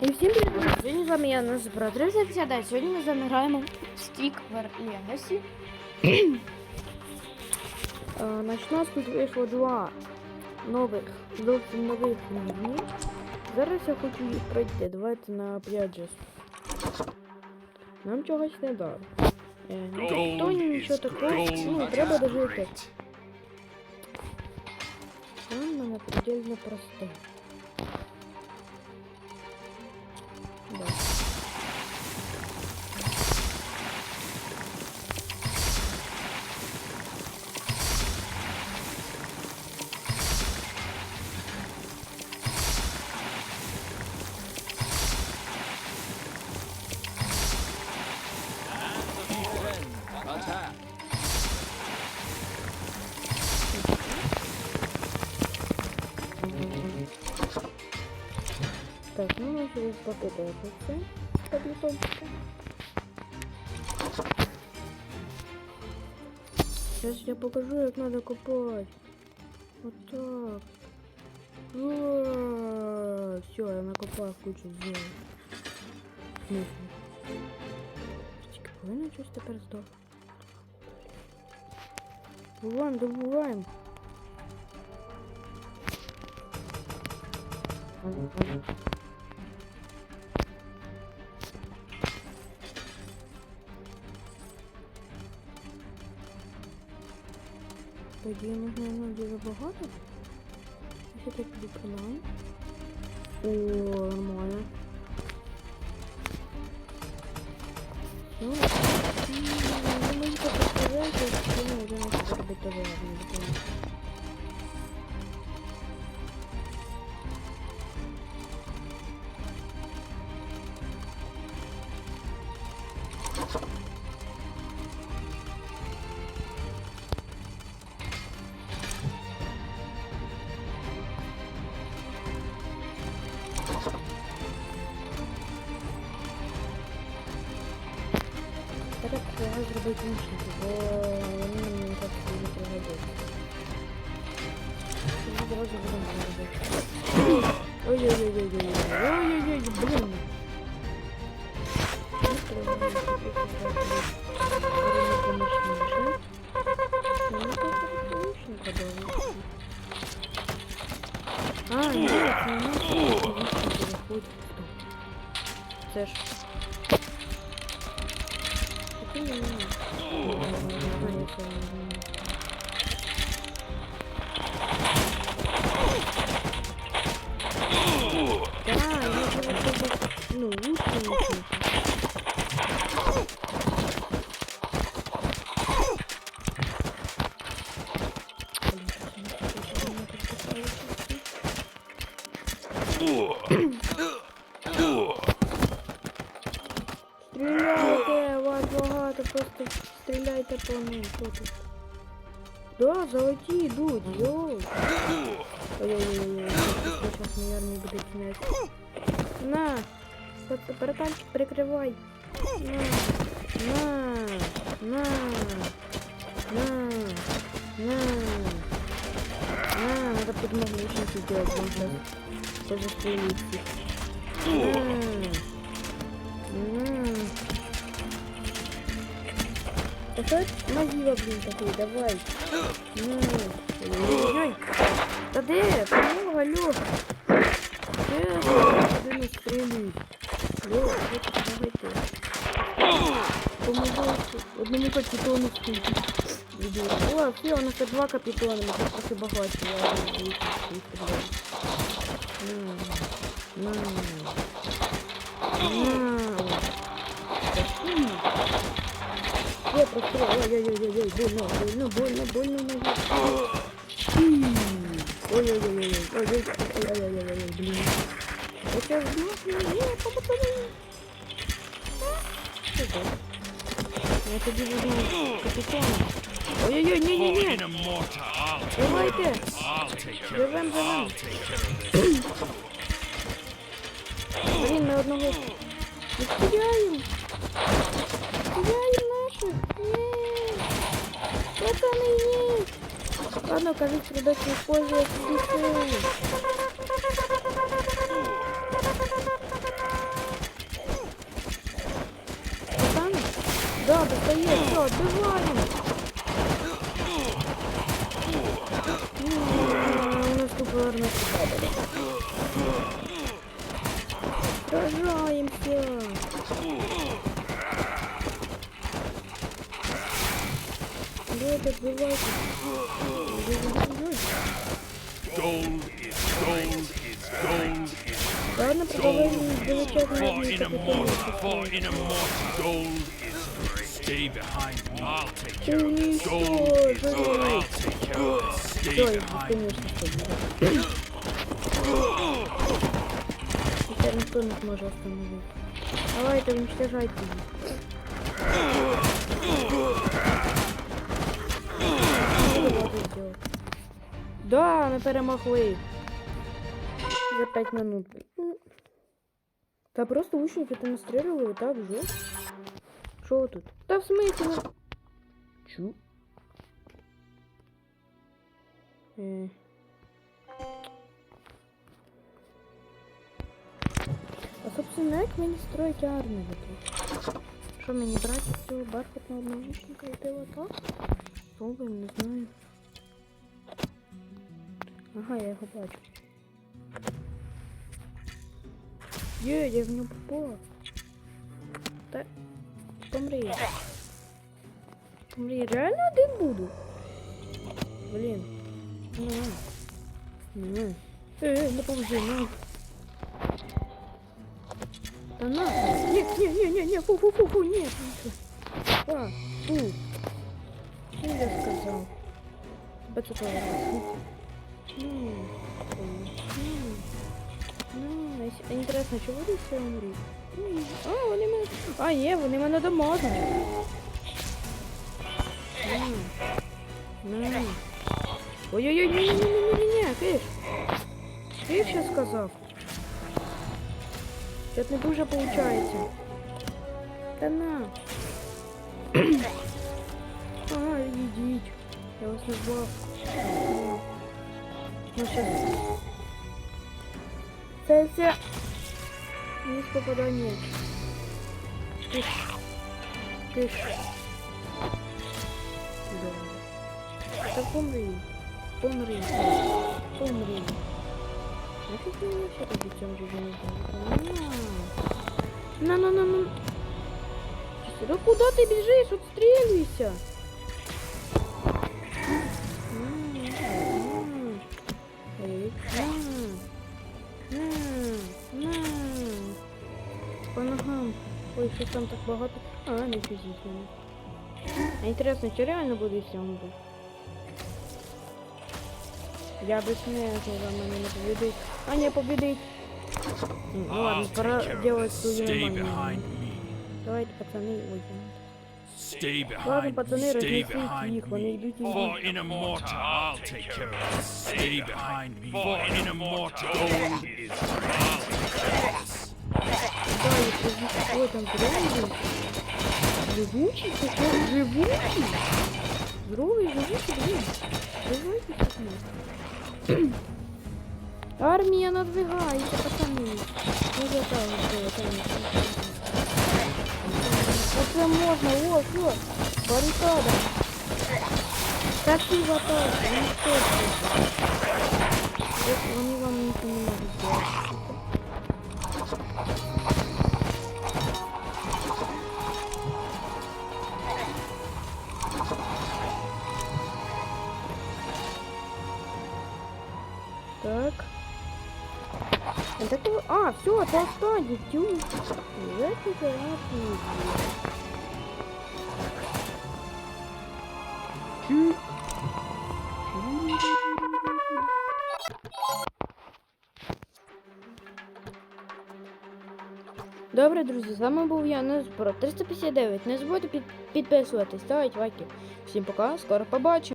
І всім привіт! Сьогодні з вами я Назбро 359. Сьогодні ми з вами граємо в Stickwer Legacy. Е, Значить, у нас тут вийшло два нових, зовсім нових рівні. Зараз я хочу їх пройти. Давайте на 5. Нам чогось не дали. Е, Ніхто нічого такого. Ну, треба дожити. great. Мене предельно простой. Так, ну мы через попытаемся таблеточка. Сейчас я покажу, как надо копать. Вот так. Все, я накопал кучу сделал. Смысле? Тільки повинно щось тепер здох. Добуваємо, добуваємо. Тоді я не знаю, дуже багато. Я так виконаю. О, нормально. Ну, ну, мені так представляється, що ну, вже не треба робити товар, будемо робити. Ой-ой-ой-ой-ой. Ой-ой-ой, блін. Ну, треба зробити зразу. Перемикомічніше. Мені просто помічника дали. А, ні, це не наше помічники виходить. Це ж Какие не знаю, это Да, я же вот это, ну, лучше не багато, просто стріляйте по ним, хто тут. Да, золоті йдуть, йоу. Ой-ой-ой, сейчас, наверное, буде кінець. На, Пат- братанчик, прикривай. На, на, на, на, на. На, надо подмогничники сделать, он сейчас тоже стрелит всех. На. Да что это могила, блин, такой, давай. На. Ой-ой-ой. Да де? Кому, алло? Де? Куди не стрілюють? Алло, хлопці, давайте. Помогайте. Одному капітону скільки. Іду. О, все, у нас тут два капітони, ми тут трохи багаті. Я їх їх стріляю. На. Я прострел. Ой-ой-ой-ой, больно, больно, больно, больно, больно. Ой-ой-ой-ой, ой-ой-ой-ой, блин. Это вновь не попадаю. Я тоді буду капітаном. Ой-ой-ой, ні-ні-ні. In a mortar, I'll take Давайте. I'll take care of Живем, it. живем. I'll take care of it. Блін, ми одного відстріляємо. Відстріляємо но кажется, ребят, не использует битвы. Да, достает, все, отбиваем. Сражаемся. Да, это отбивайте. Ладно, продолжаем изучать for разные in a mortar, капитаны. for in a mortar. Gold is free. Stay behind me. I'll take care of Ты this. Gold что, is I'll take care of this. Stay Ой, behind конечно, что Теперь никто не сможет остановить. Давайте, уничтожайте их. Що ви будете делать? Да, ми перемогли. За 5 минут. Ну, Та просто лучники там настрілювали, так, вже. Що тут? Та в смысле? ну? Чу? Е. А собственно, як мені строить армію тут? Що мені брати цього бархатного наушника і пила так? Пробуємо, не знаю. Ага, я його бачу. Є, я в нього попала. Та помри. Помри, реально один буду? Блін. Ну. Ну. Е, не поможи, ну. Да на! Нет, не, не, не, не, фу, фу, фу, фу, нет. А, фу. Что я сказал? Тебе тут чого вони все умруть? М, А, вони мене... А, ні, вони мене доможуть. М, ну. Ой-ой-ой, ні-ні-ні-ні-ні, киш. Киш я сказав. Щось не дуже получається. Та на. Ага, йдіть. Я вас не звав. Ну щас. Це все. Ніс попадання. Киш. Киш. Да. Та помри. Помри. Помри. А как мне вообще робить тем же не На, на, на, на. Да куда ты бежишь? Отстреливайся. Богато. А, не физично. А интересно, что реально он будет? Я бессмертный, за мной не победить. А не победить. Ну ладно, пора делать свою Stay нормальную. behind me. Давайте, пацаны. Stay Ладно, behind me. пацаны, разнесите их, вони me. йдуть і Да, если здесь ой, там живой Живучий? Какой живучий? Здоровый, живучий, блин. Давайте пацаны. Армия надвигается, пацаны. Ну я там, это Оце можна, о, все, баррикада. В атаку, ну що це? Ось Вони вам нічого не можуть зробити. а, все, это останется. Тю. Это гарантия. Чу. Добре, друзі, з вами був я, Незбро 359. Не забудьте під, підписуватись, ставити лайки. Всім пока, скоро побачимо.